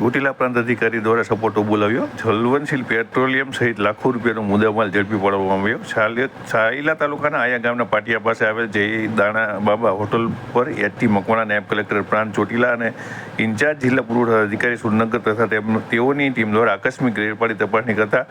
ચોટીલા પ્રાંત અધિકારી દ્વારા સપોર્ટો બોલાવ્યો. જલવનશીલ પેટ્રોલિયમ સહિત લાખો રૂપિયાનો મુદ્દામાલ ઝડપી પાડવામાં આવ્યો. સાયલા તાલુકાના આયા ગામના પાટિયા પાસે આવેલ જય દાણા બાબા હોટલ પર એચટી મકવાણા નાયબ કલેક્ટર પ્રાંત ચોટીલા અને ઇન્ચાર્જ જિલ્લા પુરવઠા અધિકારી સુરનગર તથા તેઓની ટીમ દ્વારા આકસ્મિક રેડ પાડી તપાસણી કરતા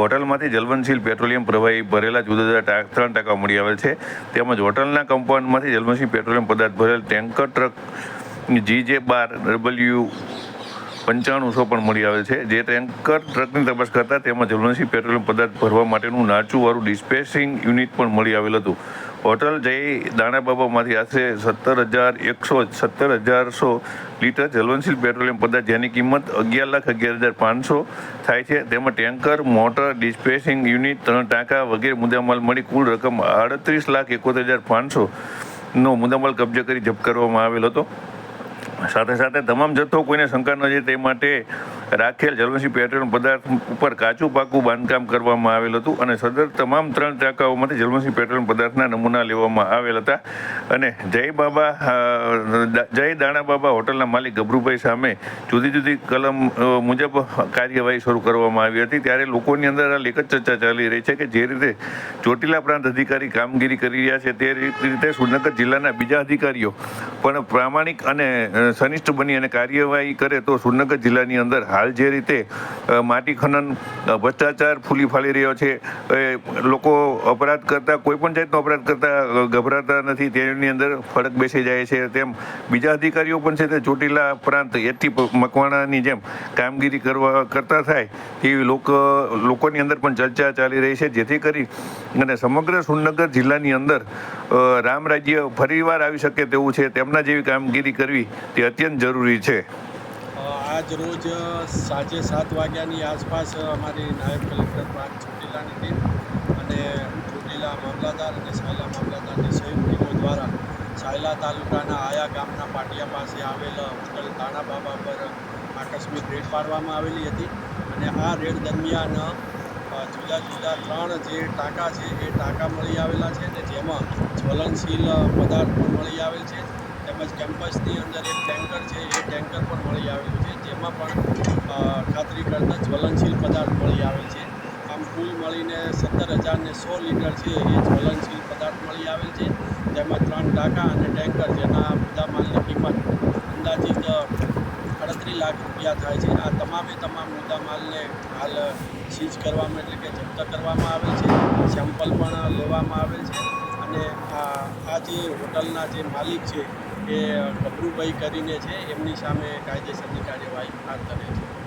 હોટલમાંથી જલવનશીલ પેટ્રોલિયમ પ્રવાહી ભરેલા જુદા જુદા ટાંક ત્રણ ટાંકા મળી આવેલ છે. તેમજ હોટલના કમ્પાઉન્ડમાંથી જલવનશીલ પેટ્રોલિયમ પદાર્થ ભરેલ ટેન્કર ટ્રક, જી જે બાર ડબલ્યુ પંચાણુંસો પણ મળી આવે છે. જે ટેન્કર ટ્રકની તપાસ કરતા તેમાં જ્વલનશીલ પેટ્રોલિયમ પદાર્થ ભરવા માટેનું નાચુવાળું ડિસ્પેસિંગ યુનિટ પણ મળી આવેલ હતું. હોટલ જઈ દાણાબાબામાંથી આશરે સત્તર હજાર એકસો સત્તર હજારસો લીટર જ્વલનશીલ પેટ્રોલિયમ પદાર્થ જેની કિંમત અગિયાર લાખ અગિયાર હજાર પાંચસો થાય છે. તેમાં ટેન્કર, મોટર, ડિસ્પેસિંગ યુનિટ, ત્રણ ટાંકા વગેરે મુદ્દામાલ મળી કુલ રકમ આડત્રીસ લાખ એકોતેર હજાર પાંચસો નો મુદ્દામાલ કબજે કરી જપ્ત કરવામાં આવેલ હતો. સાથે સાથે તમામ જથ્થો કોઈને શંકા ન જાય તે માટે રાખેલ જલવંશી પેટ્રોલિયમ પદાર્થ ઉપર કાચું પાકું બાંધકામ કરવામાં આવેલ હતું અને સદર તમામ ત્રણ ટાંકાઓમાંથી જલવંશી પેટ્રોલિયમ પદાર્થના નમૂના લેવામાં આવેલ હતા. અને જય બાબા જય દાણા બાબા હોટલના માલિક ગભરુભાઈ સામે જુદી જુદી કલમ મુજબ કાર્યવાહી શરૂ કરવામાં આવી હતી. ત્યારે લોકોની અંદર આ જ ચર્ચા ચાલી રહી છે કે જે રીતે ચોટીલા પ્રાંત અધિકારી કામગીરી કરી રહ્યા છે તે રીતે સુરનગર જિલ્લાના બીજા અધિકારીઓ પણ પ્રામાણિક અને સનિષ્ઠ બની અને કાર્યવાહી કરે તો સુરનગર જિલ્લાની અંદર હાલ જે રીતે માટી ખનન ભ્રષ્ટાચાર ફૂલી ફાલી રહ્યો છે, એ લોકો અપરાધ કરતા, કોઈ પણ જાતનો અપરાધ કરતા ગભરાતા નથી. તેની અંદર ફરક બેસી જાય છે. તેમ બીજા અધિકારીઓ પણ છે તે ચોટીલા પ્રાંત એટી મકવાણાની જેમ કામગીરી કરવા, કરતા થાય તેવી લોકો, લોકોની અંદર પણ ચર્ચા ચાલી રહી છે. જેથી કરી અને સમગ્ર સુરનગર જિલ્લાની અંદર રામ રાજ્ય ફરીવાર આવી શકે તેવું છે. તેમના જેવી કામગીરી કરવી તે અત્યંત જરૂરી છે. આજ રોજ સાંજે સાત વાગ્યાની આસપાસ અમારી નાયબ કલેક્ટર પ્રાંત ચોટીલાની ટીમ અને ચોટીલા મામલતદાર અને સાયલા મામલતદારની સંયુક્ત ટીમો દ્વારા સાયલા તાલુકાના આયા ગામના પાટિયા પાસે આવેલ હોટલ તાણા બાબા પર આકસ્મિક રેડ પાડવામાં આવેલી હતી અને આ રેડ દરમિયાન જુદા જુદા ત્રણ જે ટાંકા છે એ ટાંકા મળી આવેલા છે અને જેમાં જ્વલનશીલ પદાર્થ પણ મળી આવેલ છે. તેમજ કેમ્પસની અંદર એક ટેન્કર છે, એ ટેન્કર પણ મળી આવેલું છે. જેમાં પણ ખાતરી કરતાં જ્વલનશીલ પદાર્થ મળી આવે છે. આમ કુલ મળીને સત્તર હજાર ને સો લીટર છે એ જ્વલનશીલ પદાર્થ મળી આવેલ છે. જેમાં ત્રણ ટાંકા અને ટેન્કર જેના મુદ્દામાલની કિંમત અંદાજિત અડત્રીસ લાખ રૂપિયા થાય છે. આ તમામે તમામ મુદ્દા માલને હાલ સીઝ કરવામાં એટલે કે જપ્ત કરવામાં આવેલ છે. સેમ્પલ પણ લેવામાં આવેલ છે. અને આ જે હોટલના જે માલિક છે એ ગભરુભાઈ કરીને છે એમની સામે કાયદેસરની કાર્યવાહી હાથ ધરે છે.